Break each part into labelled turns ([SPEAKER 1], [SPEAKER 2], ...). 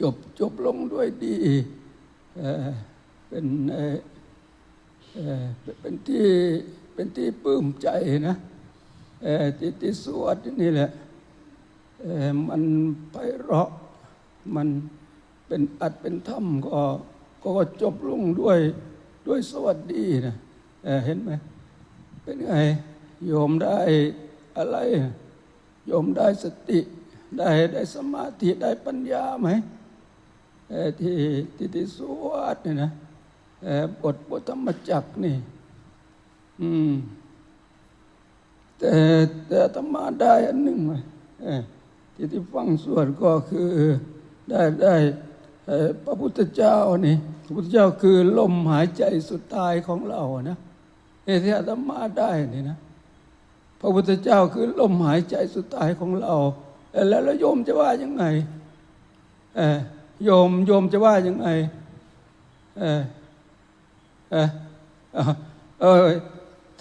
[SPEAKER 1] จบจบลงด้วยดีเป็นเป็นที่เป็นที่ปลื้มใจนะเอ่อที่ที่สวดนี่แหละมันไพเราะมันเป็นอัดเป็นธรรมก็ก็จบลงด้วยด้วยสวัสดีนะเเห็นไหมเป็นไงโยมได้อะไรโยมได้สติ ได้ได้สมาธิได้ปัญญาไหม ที่ที่ที่สวดเนี่ยนะอ่อบทบทธรรมจักนี่ อืม แต่แต่อาตมาได้อันหนึ่งไหมเอ่อที่ที่ฟังสวดก็คือได้ได้พระพุทธเจ้านี่พระพุทธเจ้าคือลมหายใจสุดท้ายของเรานะเอที่อาตมาได้นี่นะพระพุทธเจ้าคือลมหายใจสุดท้ายของเรา แล้วแล้วโยมจะว่ายังไง เออ โยมโยมจะว่ายังไง เออเออเออเอ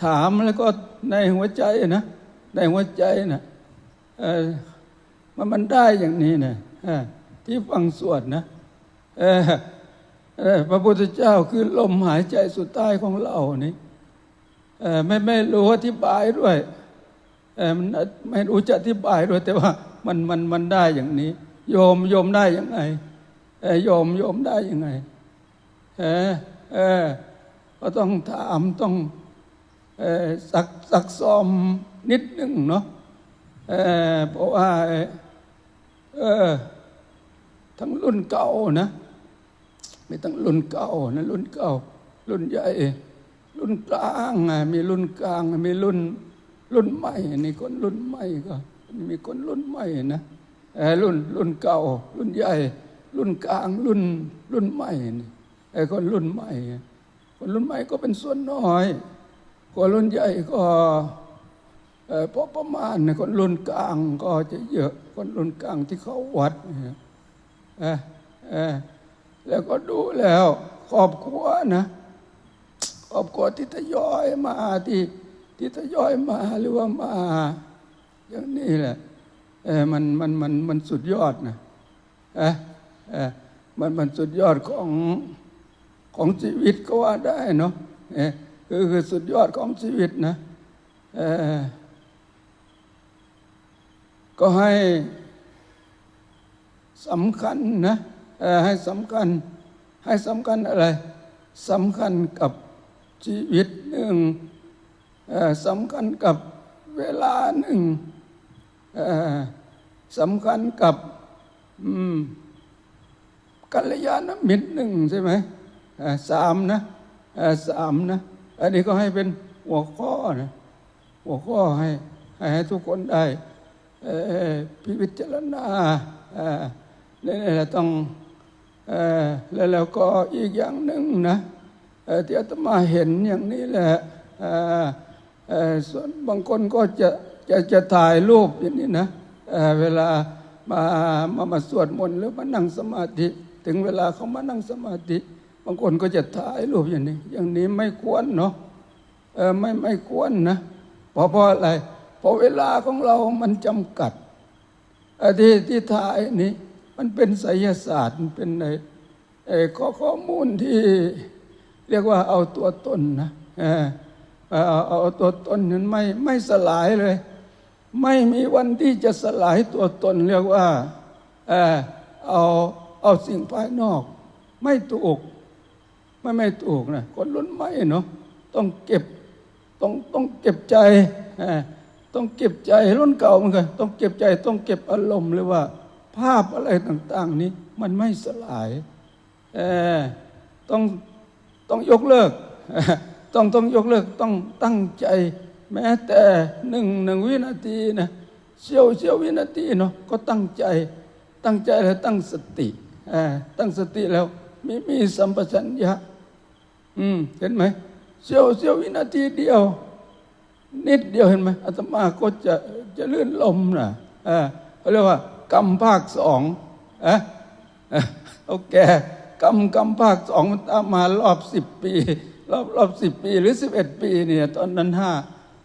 [SPEAKER 1] ถามแล้วก็ในหัวใจนะในหัวใจนะเออมันมันได้อย่างนี้นะอที่ฟังสวดนะเออเออพระพุทธเจ้าคือลมหายใจสุดท้ายของเรานี่เอ่อไม่ไม่รู้อธิบายด้วยเออมันไม่รู้จะอธิบายด้วยแต่ว่ามันมันมันได้อย่างนี้ โยมโยมได้ยังไง โยมโยมได้ยังไง เออเออก็ต้องถามต้องเออสักสักซ้อมนิดหนึ่งเนาะเออเพราะว่าเออทั้งรุ่นเก่านะไม่ต้งรุ่นเก่านะรุ่นเก่า รุ่นใหญ่รุ่นกลางมีรุ่นกลางมีรุ่นรุ่นใหม่นี่คนรุ่นใหม่ก็มีคนรุ่นใหม่นะเออรุ่นรุ่นเก่า รุ่นใหญ่ รุ่นกลางรุ่นรุ่นใหม่นี่ไอ้คนรุ่นใหม่ คนรุ่นใหม่ก็เป็นส่วนน้อย คนรุ่นใหญ่ก็เออพอประมาณนะคนรุ่นกลางก็จะเยอะคนรุ่นกลางที่เขาวัดเนี่ยเออเออแล้วก็ดูแล้วครอบครัวนะครอบครัวที่ทยอยมาที่ที่ทยอยมาหรือว่ามาอย่างนี้แหละเออมันมันมันมันสุดยอดนะเออ มันมันสุดยอดของของชีวิตก็ว่าได้เนาะคือคือสุดยอดของชีวิตนะก็ให้สำคัญนะให้สำคัญให้สำคัญอะไรสำคัญกับชีวิตหนึ่งสำคัญกับเวลาหนึ่งสำคัญกับ กัลยาณมิตรหนึ่งใช่ไหมสามนะสามนะ อันนี้ก็ให้เป็นหัวข้อนะหัวข้อให้ให้ทุกคนได้พิวิจารณาเนี่แหละต้องแล้วแล้วก็อีกอย่างหนึ่งนะที่อาตมาเห็นอย่างนี้แหละส่วนบางคนก็จะจะจะถ่ายรูปอย่างนี้นะเวลามามามาสวดมนต์หรือมานั่งสมาธิ ถึงเวลาเขามานั่งสมาธิ บางคนก็จะถ่ายรูปอย่างนี้ อย่างนี้ไม่ควรเนาะไม่ไม่ควรนะเพราะเพราะอะไรเพราะเวลาของเรามันจำกัดที่ที่ถ่ายนี้ มันเป็นไสยศาสตร์มันเป็นไอ้ข้อข้อมูลที่เรียกว่าเอาตัวตนนะเออเอาเอาตัวตนนั้นไม่ไม่สลายเลย ไม่มีวันที่จะสลายตัวตนเรียกว่า เออเอา เอาสิ่งภายนอก ไม่ถูกไม่ไม่ถูกนะคนรุ่นใหม่เนาะต้องเก็บต้องต้องเก็บใจต้องเก็บใจรุ่นเก่าเหมือนกันต้องเก็บใจต้องเก็บอารมณ์หรือว่า ภาพอะไรต่าง ๆ นี้มันไม่สลายต้องต้องยกเลิก ต้องต้องยกเลิกต้องตั้งใจ แม้แต่หนึ่งหนึ่งวินาทีนะเสี้ยวเสี้ยววินาทีเนาะก็ตั้งใจตั้งใจแล้วตั้งสติ ตั้งสติแล้ว มีมีสัมปชัญญะอืมเห็นไหมเสี้ยวเสี้ยววินาทีเดียว นิดเดียวเห็นไหมอาตมาก็จะจะลื่นลมนะเขาเรียกว่ากรรมภาคสองอะโอเคกรรมกรรมภาคสองมันตามมารอบสิบปี รอบรอบสิบปี หรือสิบเอ็ดปีเนี่ย ตอนนั้นห้า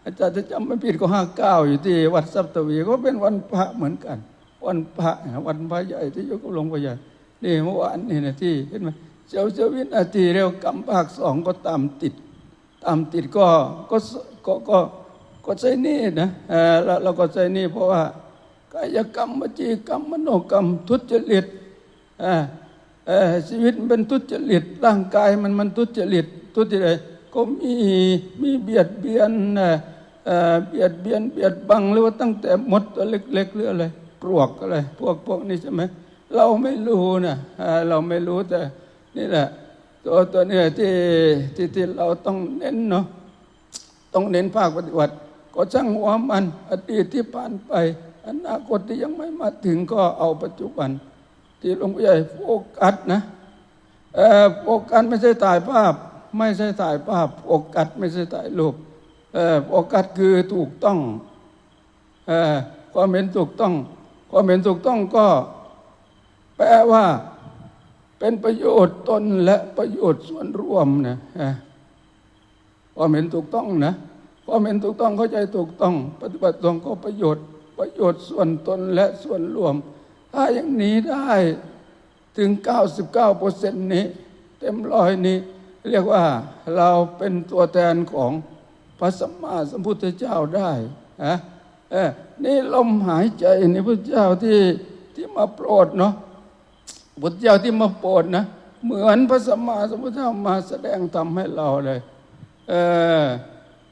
[SPEAKER 1] อาจารย์จะจำไม่ผิดก็ห้าเก้าอยู่ที่วัดสัพตวีก็เป็นวันพระเหมือนกัน วันพระวันพระใหญ่ที่ยกลงพระใหญ่ นี่เมื่อวานนี่นะที่เห็นไหมเจ้าเจ้าวินาทีเร็วกำภาคสองก็ตามติด ตามติดก็ก็ก็ก็ก็ใช้นี่นะเออเราเราก็ใช้นี่เพราะว่ากายกรรมวจีกรรมมโนกรรมทุจริตเออเออชีวิตมันเป็นทุจริตร่างกายมันมันทุจริตทุจริตก็มีมีเบียดเบียนเออเออเบียดเบียนเบียดบังหรือว่าตั้งแต่มดตัวเล็กๆหรืออะไรปลวกอะไรพวกพวกนี้ใช่ไหม เราไม่รู้นะเราไม่รู้แต่นี่แหละ ตัวตัวเนี้ที่ที่ที่เราต้องเน้นเนาะต้องเน้นภาคปฏิบัติก็ช่างหัวมันอดีตที่ผ่านไป อนาคตที่ยังไม่มาถึงก็เอาปัจจุบัน ที่หลวงพ่อใหญ่โฟกัสนะเอ่อโฟกัสไม่ใช่ถ่ายภาพ ไม่ใช่ถ่ายภาพโฟกัสไม่ใช่ถ่ายรูปเอ่อโฟกัสคือถูกต้องความเห็นถูกต้องความเห็นถูกต้องก็ แปลว่าเป็นประโยชน์ตนและประโยชน์ส่วนรวมนะความเห็นถูกต้องนะความเห็นถูกต้องเข้าใจถูกต้อง ปฏิบัติตรงก็ประโยชน์ประโยชน์ส่วนตนและส่วนรวม ถ้าอย่างนี้ได้ถึง 99เปอร์เซ็นต์นี้ เต็มร้อยนี้ เรียกว่าเราเป็นตัวแทนของพระสัมมาสัมพุทธเจ้าได้ฮะเออนี่ลมหายใจนี่พระเจ้าที่ที่มาโปรดเนาะ พุทธเจ้าที่มาโปรดนะ เหมือนพระสัมมาสัมพุทธเจ้ามาแสดงธรรมให้เราเลย เออ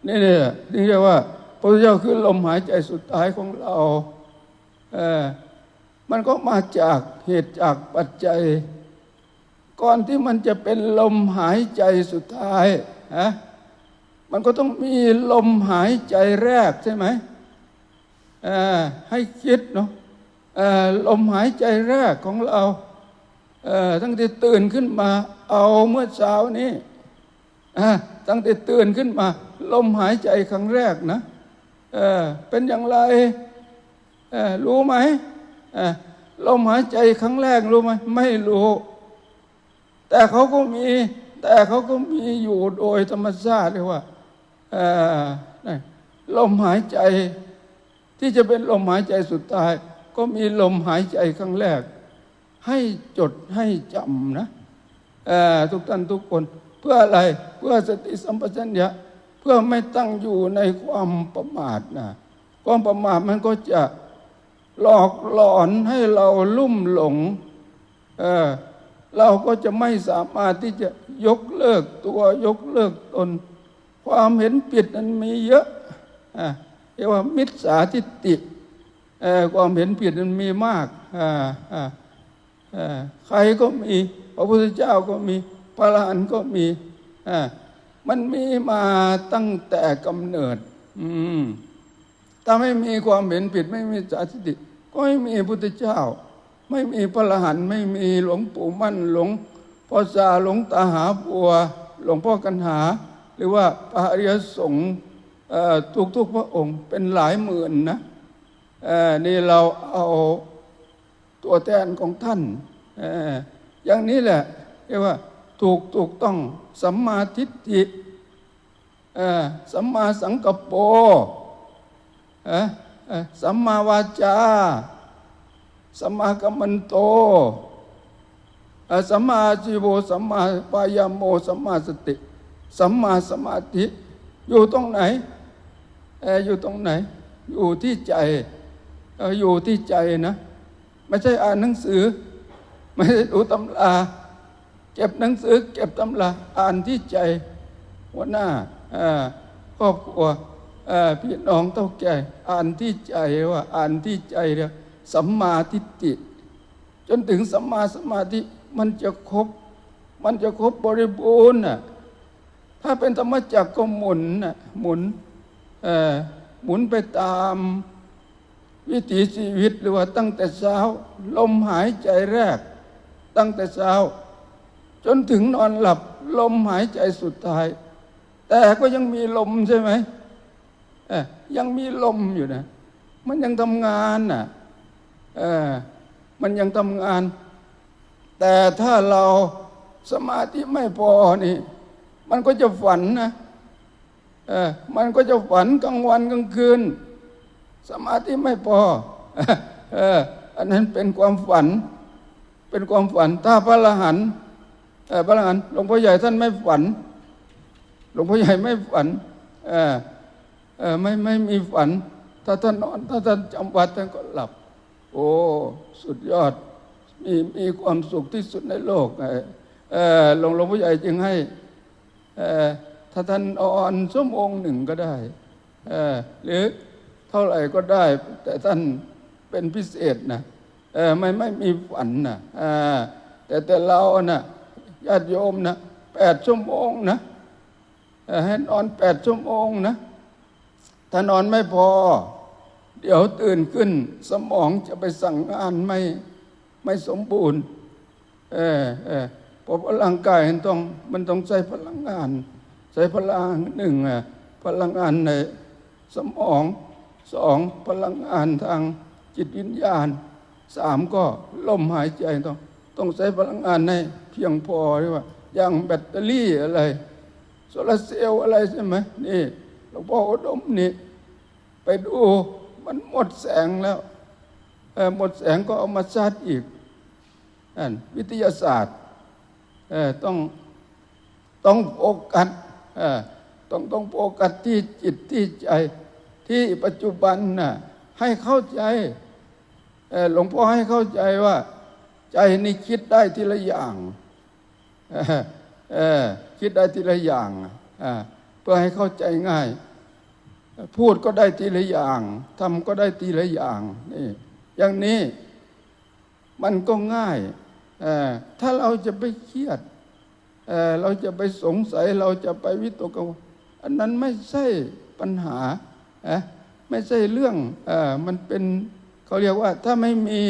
[SPEAKER 1] นี่เนี่ยนี่เรียกว่า พระพุทธเจ้าคือลมหายใจสุดท้ายของเราเออมันก็มาจากเหตุจากปัจจัย ก่อนที่มันจะเป็นลมหายใจสุดท้ายฮะมันก็ต้องมีลมหายใจแรกใช่ไหมเออให้คิดเนาะเออลมหายใจแรกของเรา ตั้งแต่ตื่นขึ้นมา เอาเมื่อเช้านี้อ่าตั้งแต่ตื่นขึ้นมา ลมหายใจครั้งแรกนะเออเป็นอย่างไรเออรู้ไหมเออลมหายใจครั้งแรกรู้ไหมไม่รู้ แต่เขาก็มี แต่เขาก็มีอยู่โดยธรรมชาติเลยว่าเอ่อลมหายใจ ที่จะเป็นลมหายใจสุดท้าย ก็มีลมหายใจครั้งแรก ให้จดให้จำนะทุกท่านทุกคนเพื่ออะไรเพื่อสติสัมปชัญญะเพื่อไม่ตั้งอยู่ในความประมาทนะความประมาทมันก็จะหลอกหลอนให้เราลุ่มหลงเเราก็จะไม่สามารถที่จะยกเลิกตัวยกเลิกตน ความเห็นผิดนั้นมีเยอะเรียกว่ามิจฉาทิฏฐิความเห็นผิดนั้นมีมากอ่าอ่า ใครก็มีพระพุทธเจ้าก็มีพระอรหันต์ก็มีอ่ามันมีมาตั้งแต่กำเนิดอืมถ้าไม่มีความเห็นผิดไม่มีสาทิฏฐิก็ไม่มีพุทธเจ้า ไม่มีพระอรหันต์ไม่มีหลวงปู่มั่นหลวงพ่อซาหลวงตาหาบัว หลวงพ่อกันหา หรือว่าพระอริยสงฆ์ทุกทุกๆพระองค์เป็นหลายหมื่นนะอ่อนี่เราเอา ตัวแทนของท่านอย่างนี้แหละเรียกว่าถูกถูกต้องสัมมาทิฏฐิสัมมาสังกัปโปสัมมาวาจา สัมมากัมมันโตสัมมาชีโวสัมมาปายามโมสัมมาสติ สัมมาสมาธิ อยู่ตรงไหนอยู่ตรงไหน อยู่ที่ใจอยู่ที่ใจนะ ไม่ใช่อ่านหนังสือ ไม่ใช่ดูตำราเก็บหนังสือ เก็บตำราอ่านที่ใจหัวหน้าเอ่อครอบครัวพี่น้องเท่าแก่อ่านที่ใจว่าอ่านที่ใจเรียกสัมมาทิฏฐิจนถึงสัมมาสมาธิมันจะครบ มันจะครบบริบูรณ์น่ะถ้าเป็นธรรมจักรก็หมุนน่ะหมุนหมุนไปตาม วิถีชีวิตหรือว่าตั้งแต่เช้า ลมหายใจแรก ตั้งแต่เช้า จนถึงนอนหลับ ลมหายใจสุดท้าย แต่ก็ยังมีลมใช่ไหมเอ้ยยังมีลมอยู่นะ มันยังทำงานน่ะเออมันยังทำงาน แต่ถ้าเราสมาธิไม่พอนี่ มันก็จะฝันนะเออมันก็จะฝันกลางวันกลางคืน สมาธิไม่พออันนั้นเป็นความฝัน เป็นความฝัน ถ้าพระอรหันต์เอ่อพระรหันหลวงพ่อใหญ่ท่านไม่ฝัน หลวงพ่อใหญ่ไม่ฝันออเออไม่ไม่มีฝัน ถ้าท่านนอน ถ้าท่านจำวัดท่านก็หลับ โอ้สุดยอด มีมีความสุขที่สุดในโลกหลวงหลวงพ่อใหญ่จึงให้ถ้าท่านอ่อนชั่วโมงหนึ่งก็ได้หรือ เท่าไหร่ก็ได้ แต่ท่านเป็นพิเศษนะเออไม่ไม่มีฝันนะแต่แต่เรานะญาติโยมนะแปดชั่วโมงนะให้นอนแปดชั่วโมงนะ ถ้านอนไม่พอ เดี๋ยวตื่นขึ้น สมองจะไปสั่งงานไม่ไม่สมบูรณ์เออเออเพราะร่างกายมันต้องมันต้องใช้พลังงาน ใช้พลังหนึ่งอะพลังงานในสมอง สองพลังงานทางจิตวิญญาณสามก็ลมหายใจต้องต้องใช้พลังงานให้เพียงพอหรือว่าอย่างแบตเตอรี่อะไรโซลาร์เซลล์อะไรใช่ไหมนี่หลวงพ่ออุดมนี่ไปดูมันหมดแสงแล้วเอ่หมดแสงก็เอามาชาร์จอีกนั่นวิทยาศาสตร์ต้องต้องโฟกัสต้องต้องโฟกัสที่จิตที่ใจ ที่ปัจจุบันน่ะให้เข้าใจหลวงพ่อให้เข้าใจว่า ใจนี่คิดได้ทีละอย่างคิดได้ทีละอย่างเพื่อให้เข้าใจง่าย พูดก็ได้ทีละอย่างทำก็ได้ทีละอย่างนี่อย่างนี้มันก็ง่ายถ้าเราจะไปเครียดเเราจะไปสงสัยเราจะไปวิตกกังวลอันนั้นไม่ใช่ปัญหา เอะไม่ใช่เรื่องเอ่อมันเป็นเขาเรียกว่า ถ้าไม่มี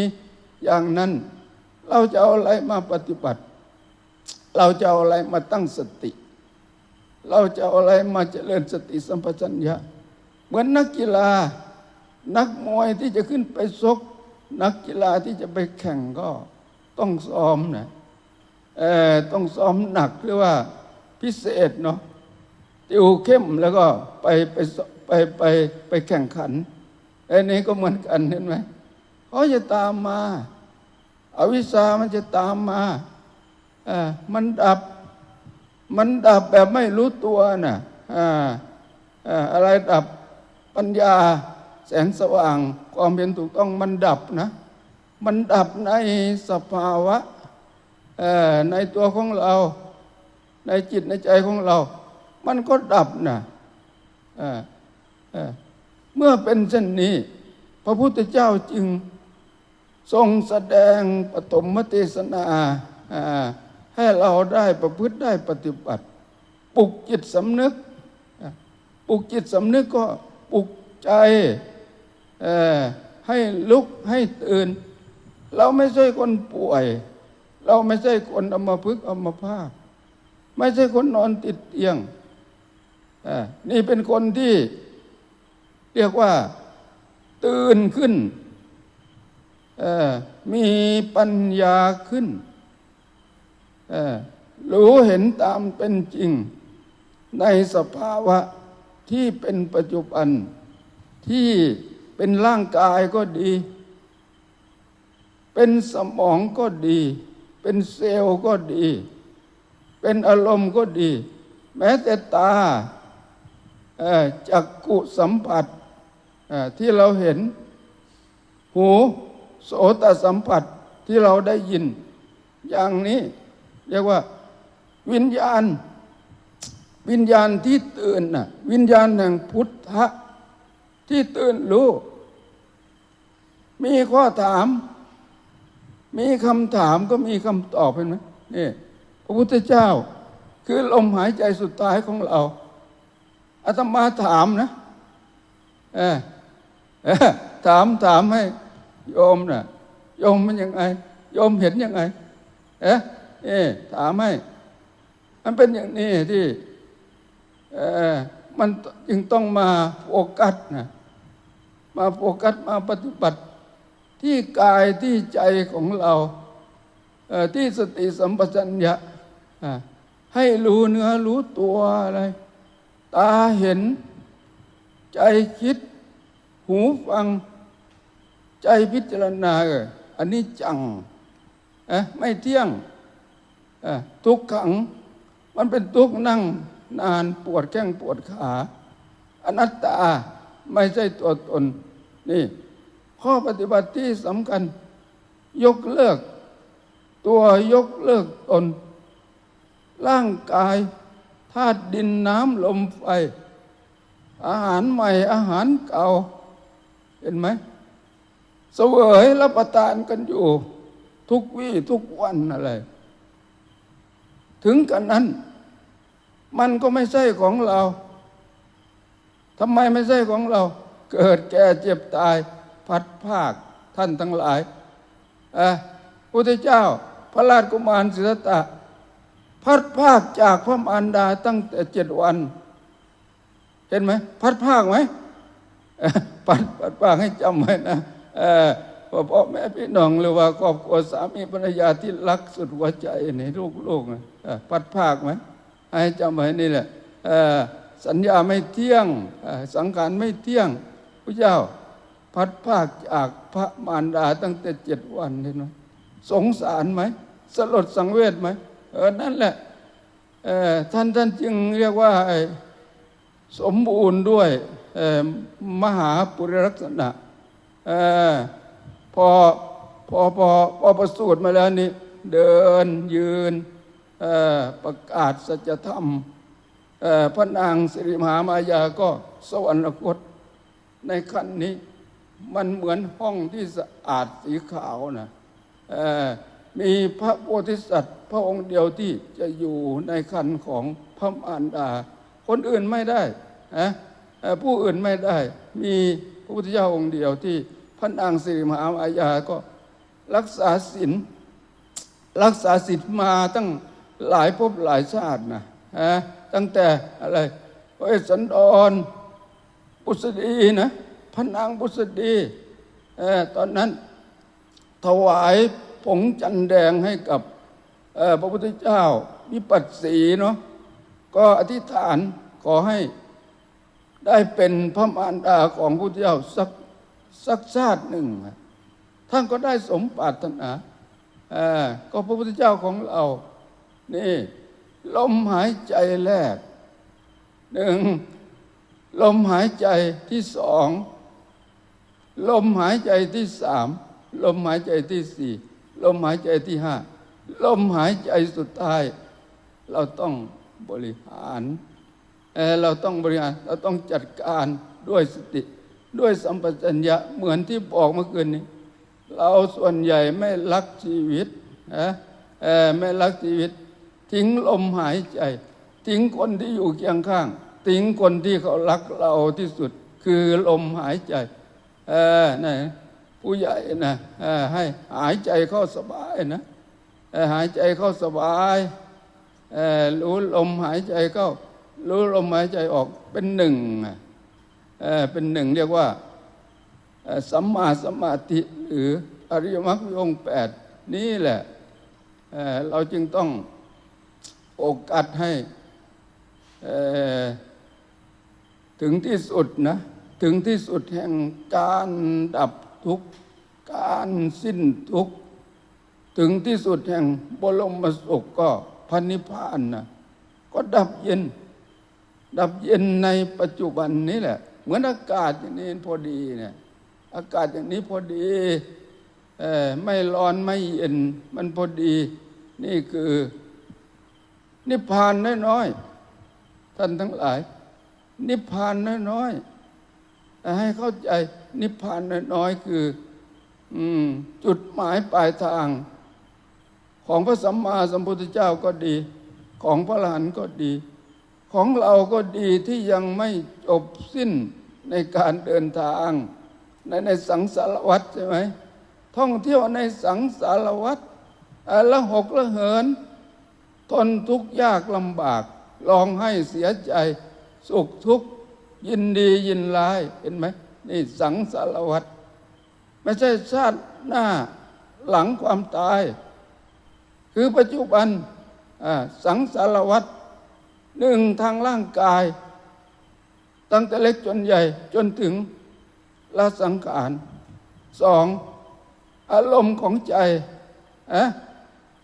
[SPEAKER 1] อย่างนั้น เราจะเอาอะไรมาปฏิบัติ เราจะเอาอะไรมาตั้งสติ เราจะเอาอะไรมาเจริญสติสัมปชัญญะเหมือนนักกีฬา นักมวยที่จะขึ้นไปซก นักกีฬาที่จะไปแข่งก็ต้องซ้อมนะเออต้องซ้อมหนักหรือว่าพิเศษเนาะติวเข้มแล้วก็ไปไป ไปไปไปแข่งขันไอ้นี้ก็เหมือนกันเห็นไหมเขาจะตามมาอาวิชามันจะตามมาเออมันดับ มันดับแบบไม่รู้ตัวนะอ่าอ่าอะไรดับปัญญา แสงสว่าง ความเป็นถูกต้องมันดับนะ มันดับในสภาวะเอ่อในตัวของเรา ในจิตในใจของเรา มันก็ดับนะเอ่อ เมื่อเป็นเช่นนี้ พระพุทธเจ้าจึงทรงแสดงปฐมเทศนาให้เราได้ประพฤติได้ปฏิบัติ ปลุกจิตสำนึก ปลุกจิตสำนึกก็ปลุกใจให้ลุกให้ตื่น เราไม่ใช่คนป่วย เราไม่ใช่คนอมพึกอมภาพ ไม่ใช่คนนอนติดเตียง นี่เป็นคนที่ เรียกว่า ตื่นขึ้น มีปัญญาขึ้น รู้เห็นตามเป็นจริง ในสภาวะที่เป็นปัจจุบัน ที่เป็นร่างกายก็ดี เป็นสมองก็ดี เป็นเซลล์ก็ดี เป็นอารมณ์ก็ดี แม้แต่ตาจักกุสัมผัส ที่เราเห็น หูโสตสัมผัสที่เราได้ยิน อย่างนี้เรียกว่าวิญญาณ วิญญาณที่ตื่นน่ะวิญญาณแห่งพุทธะที่ตื่นรู้ มีข้อถาม มีคำถามก็มีคำตอบเห็นไหมนี่พระพุทธเจ้า คือลมหายใจสุดท้ายของเราอาตมาถามนะ เออเออ ถามถามให้โยมนะ่ะโยมมันยังไงโยมเห็นยังไง เอ๊ะเอ๊ถามให้มันเป็นอย่างนี้ที่เออมันจึงต้องมาโฟกัสนะมาโฟกัสมาปฏิบัติที่กายที่ใจของเราเอ่อที่สติสัมปชัญญะอะให้รู้เนื้อรู้ตัวอะไร ตาเห็น ใจคิด หูฟัง ใจพิจารณาเอออันนี้จังเอะไม่เที่ยงเอ่อทุกขัง มันเป็นทุกข์นั่งนานปวดแข้งปวดขาอนัตตาไม่ใช่ตัวตน นี่ ข้อปฏิบัติที่สำคัญ ยกเลิก ตัวยกเลิกตน ร่างกายธาตุดินน้ำลมไฟอาหารใหม่อาหารเก่า เห็นไหมเสวยรับประทานกันอยู่ ทุกวี่ทุกวันอะไร ถึงกันนั้น มันก็ไม่ใช่ของเราทำไมไม่ใช่ของเรา เกิดแก่เจ็บตาย พัดภาคท่านทั้งหลายอะพุทธเจ้า พระราชกุมารสิทธัตะ พัดภาคจากพระมารดาตั้งแต่เจ็ดวัน เห็นไหม พัดภาคไหม เอ่อพัดพัดภาคให้จำไว้นะพ่อพ่อแม่พี่น้องหรือว่าครอบครัวสามีภรรยาที่รักสุดหัวใจในลูกๆนะพัดภาคไหมให้จำไว้นี่แหละสัญญาไม่เที่ยงสังขารไม่เที่ยงพระเจ้าพัดภาคจากพระมารดาตั้งแต่เจ็ดวันเห็นไหมสงสารไหมสลดสังเวชไหมเออนั่นแหละท่านท่านจึงเรียกว่าสมบูรณ์ด้วย มหาปุริลักษณะออพอพอพอพอประสูติมาแล้วนี่เดินยืนประกาศสัจธรรมพระนางสิริมหามายาก็สวรรคตในขั้นนี้ มันเหมือนห้องที่สะอาดสีขาวนะมีพระโพธิสัตว์ พระองค์เดียวที่จะอยู่ในคันของพระมารดา คนอื่นไม่ได้นะ ผู้อื่นไม่ได้ มีพระพุทธเจ้าองค์เดียวที่พระนางสิริมหามายาก็รักษาศีลรักษาศีลมาตั้งหลายภพหลายชาตินะฮะตั้งแต่อะไรพระเวสสันดรบุษดีนะพระนางบุษดีเออตอนนั้นถวายผงจันแดงให้กับพระพุทธเจ้าวิปัสสีเนาะก็อธิษฐานขอให้ ได้เป็นพระมารดาของพระพุทธเจ้าสักสักชาติหนึ่ง ท่านก็ได้สมปรารถนาก็พระพุทธเจ้าของเรานี่ลมหายใจแรกหนึ่งลมหายใจที่สองลมหายใจที่สามลมหายใจที่สี่ลมหายใจที่ห้าลมหายใจสุดท้าย เราต้องบริหาร เราต้องบริหารเราต้องจัดการด้วยสติ ด้วยสัมปชัญญะเหมือนที่บอกเมื่อคืนนี้ เราส่วนใหญ่ไม่รักชีวิตนะเอ่อไม่รักชีวิต ทิ้งลมหายใจ ทิ้งคนที่อยู่เคียงข้าง ทิ้งคนที่เขารักเราที่สุด คือลมหายใจเออนะผู้ใหญ่นะให้หายใจเข้าสบายนะหายใจเข้าสบายรู้ลมหายใจเข้า รู้ลมหายใจออกเป็นหนึ่งเเป็นหนึ่งเรียกว่าสัมมาสมาธิหรืออริยมรรคองแปดนี่แหละเเราจึงต้องโอกาสให้ถึงที่สุดนะถึงที่สุดแห่งการดับทุกข์การสิ้นทุกข์ถึงที่สุดแห่งบรมสุขก็พันิพพานนะก็ดับเย็น ดับเย็นในปัจจุบันนี้แหละ เหมือนอากาศอย่างนี้พอดีเนี่ย อากาศอย่างนี้พอดีเออไม่ร้อนไม่เย็นมันพอดี นี่คือ นิพพานน้อยๆท่านทั้งหลาย นิพพานน้อยๆแต่ให้เข้าใจนิพพานน้อยๆคือจุดหมายปลายทาง ของพระสัมมาสัมพุทธเจ้าก็ดี ของพระอรหันก็ดี ของเราก็ดีที่ยังไม่จบสิ้นในการเดินทาง ในในสังสารวัฏใช่ไหมท่องเที่ยวในสังสารวัฏอะละหกละเหิน ทนทุกข์ยากลำบากร้องให้เสียใจสุขทุกข์ยินดียินร้ายเห็นไหมนี่สังสารวัฏไม่ใช่ชาติหน้าหลังความตาย คือปัจจุบันสังสารวัฏ หนึ่งทางร่างกาย ตั้งแต่เล็กจนใหญ่จนถึงละสังขารสองอารมณ์ของใจอะ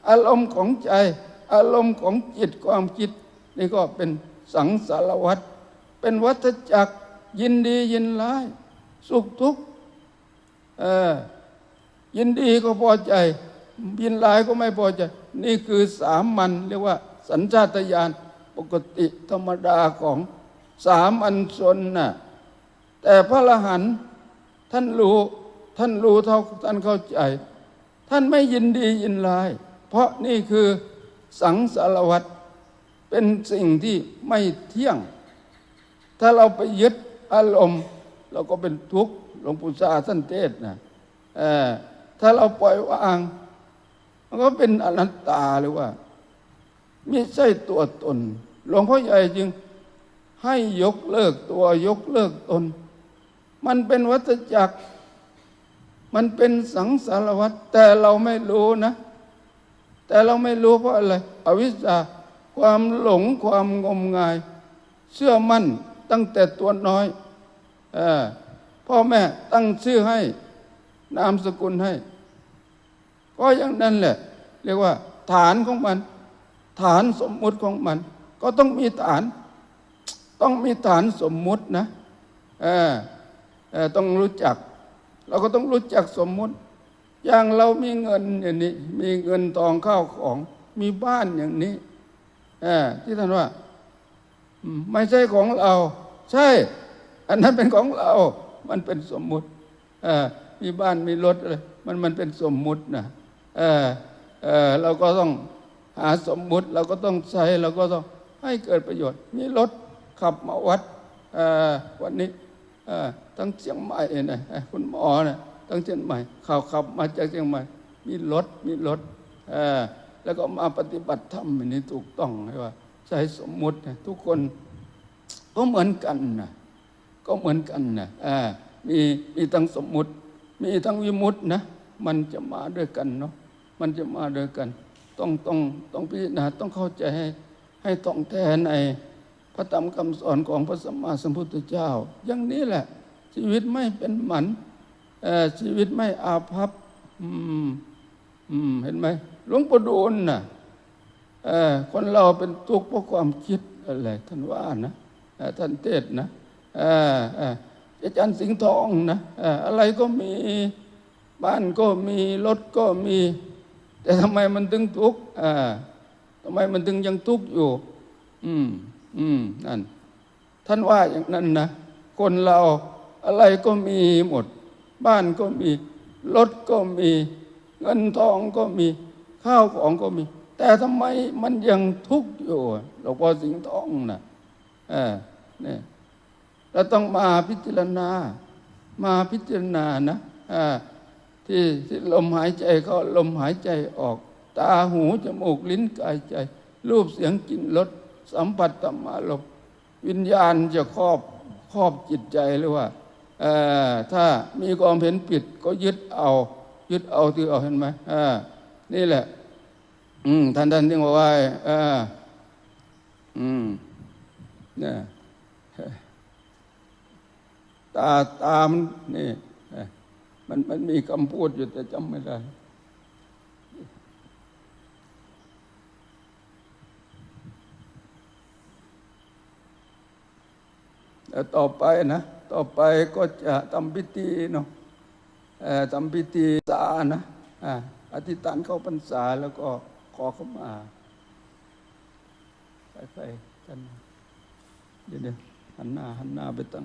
[SPEAKER 1] อารมณ์ของใจ อารมณ์ของจิตความคิด นี่ก็เป็นสังสารวัฏเป็นวัฏจักรยินดียินร้าย สุขทุกข์ยินดีก็พอใจ ยินร้ายก็ไม่พอใจ นี่คือสามัญเรียกว่าสัญชาตญาณ ปกติธรรมดาของสามัญชนน่ะแต่พระอรหันท่านรู้ท่านรู้เท่าท่านเข้าใจ ท่านไม่ยินดียินร้าย เพราะนี่คือสังสารวัตรเป็นสิ่งที่ไม่เที่ยง ถ้าเราไปยึดอารมณ์ เราก็เป็นทุกข์หลวงปู่ชาท่านเทศน์นะถ้าเราปล่อยวางมันก็เป็นอนัตตาหรือว่า ไม่ใช่ตัวตน หลวงพ่อใหญ่จึงให้ยกเลิกตัวยกเลิกตน มันเป็นวัฏจักร มันเป็นสังสารวัฏแต่เราไม่รู้นะ แต่เราไม่รู้เพราะอะไร อวิชชาความหลงความงมงาย เชื่อมั่นตั้งแต่ตัวน้อยอพ่อแม่ตั้งชื่อให้ นามสกุลให้ ก็อย่างนั้นแหละ เรียกว่า ฐานของมัน ฐานสมมุติของมัน ก็ต้องมีฐาน ต้องมีฐานสมมุตินะเออเออต้องรู้จัก เราก็ต้องรู้จักสมมุติ อย่างเรามีเงินอย่างนี้ มีเงินทองข้าวของ มีบ้านอย่างนี้เออที่ท่านว่า ไม่ใช่ของเรา ใช่ อันนั้นเป็นของเรา มันเป็นสมมุติเออมีบ้านมีรถอะไรมันมันเป็นสมมุตินะเออเออเราก็ต้องหาสมมุติเราก็ต้องใช้เราก็ต้อง ให้เกิดประโยชน์ มีรถขับมาวัดวันนี้ทั้งเชียงใหม่นะเอ่อคุณหมอนะทั้งเชียงใหม่ข่าวขับมาจากเชียงใหม่ มีรถมีรถแล้วก็มาปฏิบัติธรรมนนี้ถูกต้องไหมว่า ใช้สมมุตินะทุกคนก็เหมือนกันนะก็เหมือนกันนะมีมีทั้งสมมุติ มีทั้งวิมุตตินะมันจะมาด้วยกันเนาะมันจะมาด้วยกัน ต้องต้องต้องพิจารณาต้องเข้าใจให้ ให้ตรงแท้ในพระธรรมคำสอนของพระสัมมาสัมพุทธเจ้า อย่างนี้แหละ ชีวิตไม่เป็นหมันชีวิตไม่อาภัพเห็นไหมหลวงปู่ดูลน่ะเอ่อคนเราเป็นทุกข์เพราะความคิดอะไรท่านว่านะท่านเทศนะอาจารย์สิงห์ทองนะออะไรก็มีบ้านก็มีรถก็มี แต่ทำไมมันถึงทุกข์ ทำไมมันถึงยังทุกข์อยู่ อืม อืมนั่นท่านว่าอย่างนั้นนะ คนเราอะไรก็มีหมด บ้านก็มี รถก็มี เงินทองก็มี ข้าวของก็มี แต่ทำไมมันยังทุกข์อยู่หลวงพ่อสิงห์ทองนะเออเนี่ยเราต้องมาพิจารณา มาพิจารณานะอ่าที่ที่ลมหายใจเข้าลมหายใจออก ตาหู จมูก ลิ้นกายใจ รูปเสียงกลิ่นรสสัมผัสธรรมารมวิญญาณจะครอบครอบจิตใจหรือว่าถ้ามีความเห็นผิดก็ยึดเอา ยึดเอาที่เอาเห็นไหมนี่แหละ อืมท่านท่านที่บอกว่าอืมนี่ตาตามันนี่มันมันมีคำพูดอยู่แต่จำไม่ได้ แล้วต่อไปนะ ต่อไปก็จะทำพิธีเนาะทำพิธีสานะอ่าอธิษฐานเข้าพรรษาแล้วก็ขอเข้ามาไปไปกันเดี๋ยวเดี๋ยวหันหน้าหันหน้าไปตั้ง